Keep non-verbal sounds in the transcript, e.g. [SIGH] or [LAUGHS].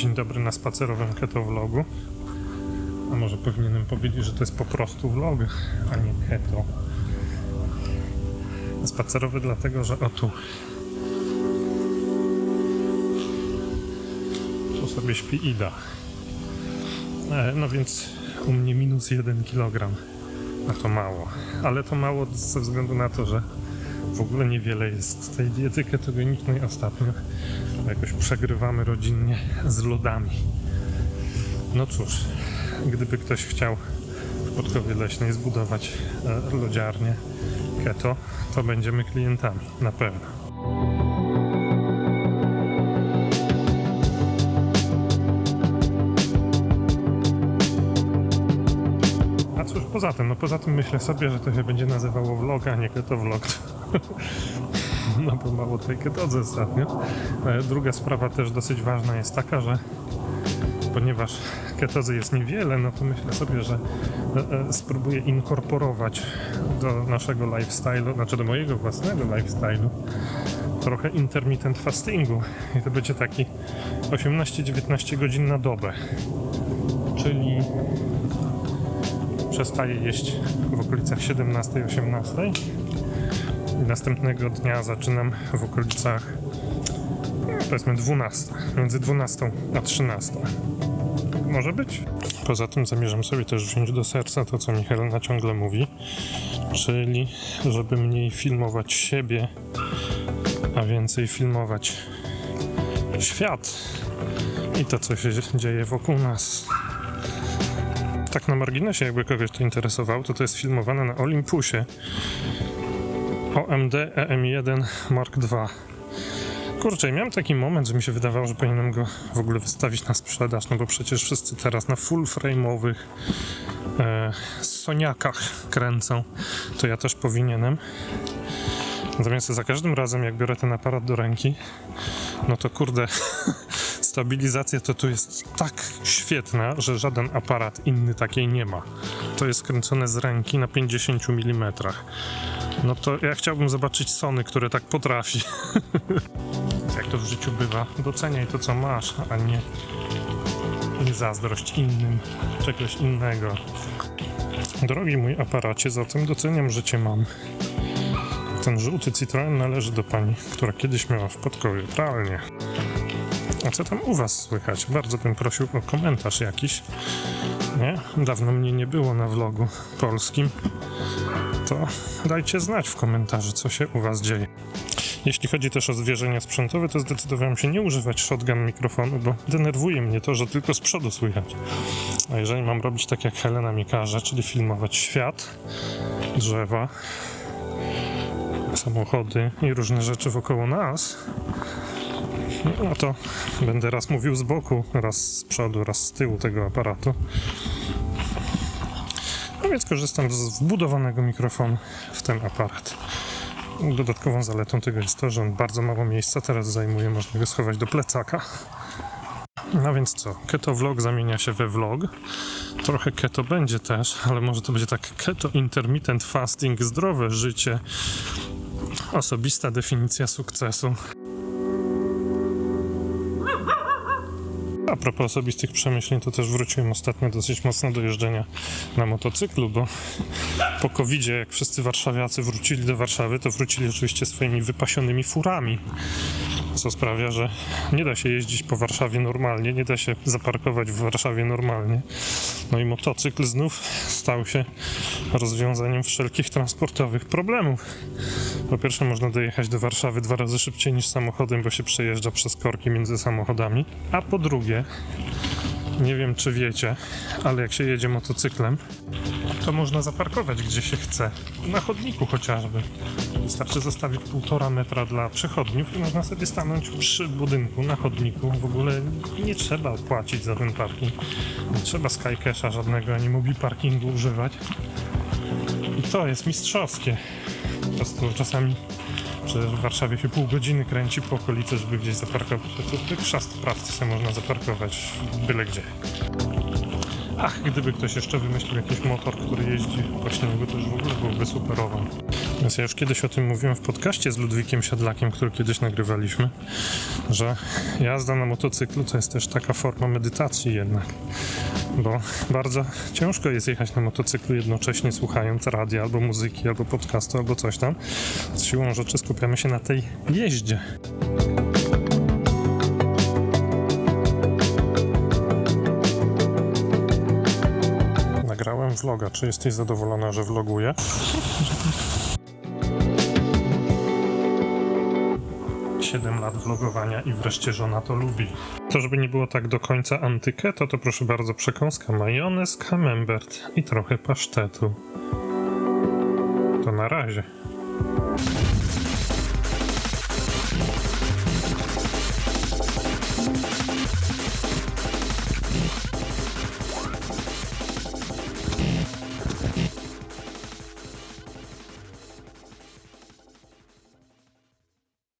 Dzień dobry na spacerowym keto vlogu. A może powinienem powiedzieć, że to jest po prostu vlog, a nie keto. Spacerowy dlatego, że o tu. Tu sobie śpi Ida. E, No więc u mnie minus 1 kg. A to mało. Ale to mało ze względu na to, że w ogóle niewiele jest tej diety ketogenicznej ostatnio. Jakoś przegrywamy rodzinnie z lodami. No cóż, gdyby ktoś chciał w Podkowie Leśnej zbudować e, lodziarnię keto, to będziemy klientami, na pewno. A cóż poza tym? No poza tym myślę sobie, że to się będzie nazywało vlog, a nie keto vlog. [LAUGHS] No bo mało tej ketodze ostatnio. E, Druga sprawa też dosyć ważna jest taka, że ponieważ ketozy jest niewiele, no to myślę sobie, że e, e, spróbuję inkorporować do naszego lifestyle'u, znaczy do mojego własnego lifestyle'u trochę intermittent fastingu. I to będzie taki 18-19 godzin na dobę. Czyli przestaję jeść w okolicach 17-18 i następnego dnia zaczynam w okolicach no, powiedzmy 12, między 12 a 13. Może być. Poza tym zamierzam sobie też wziąć do serca to, co mi Helena ciągle mówi, czyli żeby mniej filmować siebie, a więcej filmować świat i to, co się dzieje wokół nas. Tak na marginesie, jakby kogoś to interesował, to to jest filmowane na Olympusie. OMD EM1 Mark II. Kurczę, miałem taki moment, że mi się wydawało, że powinienem go w ogóle wystawić na sprzedaż, no bo przecież wszyscy teraz na full frame'owych e, Soniakach kręcą, to ja też powinienem. Natomiast za każdym razem, jak biorę ten aparat do ręki, no to kurde, [LAUGHS] stabilizacja to tu jest tak świetna, że żaden aparat inny takiej nie ma. To jest kręcone z ręki na 50 mm. No to ja chciałbym zobaczyć Sony, które tak potrafi. [LAUGHS] Jak to w życiu bywa, doceniaj to, co masz, a nie, nie zazdrość innym czegoś innego. Drogi mój aparacie, zatem doceniam, że cię mam. Ten żółty Citroen należy do pani, która kiedyś miała w Podkowie pralnię. A co tam u was słychać? Bardzo bym prosił o komentarz jakiś. Nie? Dawno mnie nie było na vlogu polskim. To dajcie znać w komentarzu, co się u was dzieje. Jeśli chodzi też o zwierzenia sprzętowe, to zdecydowałem się nie używać shotgun mikrofonu, bo denerwuje mnie to, że tylko z przodu słychać. A jeżeli mam robić tak, jak Helena mi każe, czyli filmować świat, drzewa, samochody i różne rzeczy wokoło nas, no to będę raz mówił z boku, raz z przodu, raz z tyłu tego aparatu. No więc korzystam z wbudowanego mikrofonu w ten aparat. Dodatkową zaletą tego jest to, że on bardzo mało miejsca teraz zajmuje, można go schować do plecaka. No więc co, keto vlog zamienia się we vlog. Trochę keto będzie też, ale może to będzie tak keto intermittent fasting, zdrowe życie, osobista definicja sukcesu. A propos osobistych przemyśleń, to też wróciłem ostatnio dosyć mocno do jeżdżenia na motocyklu, bo po covid jak wszyscy warszawiacy wrócili do Warszawy, to wrócili oczywiście swoimi wypasionymi furami, co sprawia, że nie da się jeździć po Warszawie normalnie, nie da się zaparkować w Warszawie normalnie. No i motocykl znów stał się rozwiązaniem wszelkich transportowych problemów. Po pierwsze, można dojechać do Warszawy dwa razy szybciej niż samochodem, bo się przejeżdża przez korki między samochodami. A po drugie, nie wiem czy wiecie, ale jak się jedzie motocyklem, to można zaparkować gdzie się chce. Na chodniku chociażby. Wystarczy zostawić półtora metra dla przechodniów i można sobie stanąć przy budynku, na chodniku. W ogóle nie trzeba płacić za ten parking. Nie trzeba Skycasha żadnego, ani mobil parkingu używać. I to jest mistrzowskie. Po prostu czasami Przecież w Warszawie się pół godziny kręci po okolicy, żeby gdzieś zaparkować. A tu tylko szast prawcy sobie można zaparkować byle gdzie. Ach, gdyby ktoś jeszcze wymyślił jakiś motor, który jeździ po śniegu, to już w ogóle byłby superowo. Więc ja już kiedyś o tym mówiłem w podcaście z Ludwikiem Siadlakiem, który kiedyś nagrywaliśmy, że jazda na motocyklu to jest też taka forma medytacji jednak, bo bardzo ciężko jest jechać na motocyklu jednocześnie słuchając radia albo muzyki, albo podcastu, albo coś tam. Z siłą rzeczy skupiamy się na tej jeździe. Nagrałem vloga. Czy jesteś zadowolona, że vloguję? Siedem lat vlogowania i wreszcie żona to lubi. To, żeby nie było tak do końca antyketo, to proszę bardzo przekąska majonez, camembert i trochę pasztetu. To na razie.